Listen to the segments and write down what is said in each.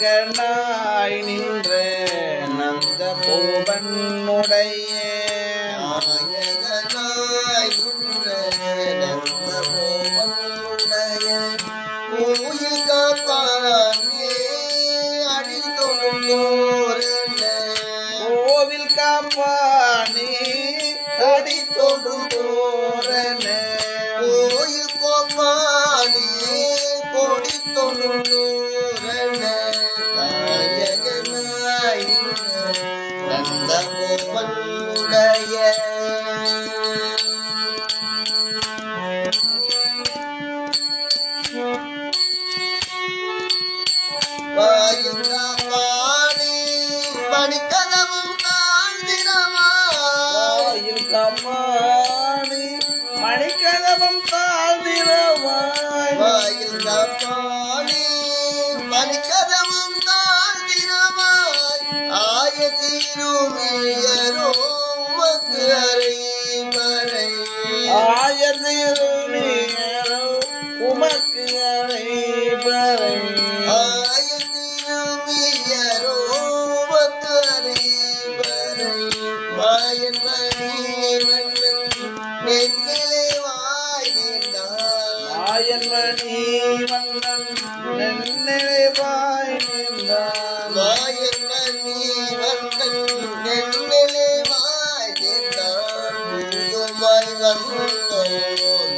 நாயகனாய் நின்ற நந்த பூவனுடைய நாயகனாய் நின்ற நந்த பூவனுடைய கோயில் காப்பானே அடி தொழுந்தோரன கோவில் காப்பானே அடி தொழுந்தோரன கோயில் கோப்பானே கொடி தொழும் நந்த கோவனுடைய வாயில் காப்பாடி மணிக்கதவும் மணி மன்னன் நெஞ்சிலே வாய் நீண்டான் நின்றான் Lord.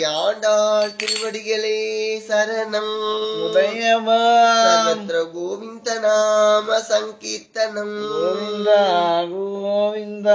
ಯонದಾ ತಿರುಡಿಗಳೇ சரನಂ ಹೃದಯವಾ ನಂದ್ರ ಗೋವಿಂದ ನಾಮ ಸಂಕೀರ್ತನಂ. ಗೋವಿಂದ.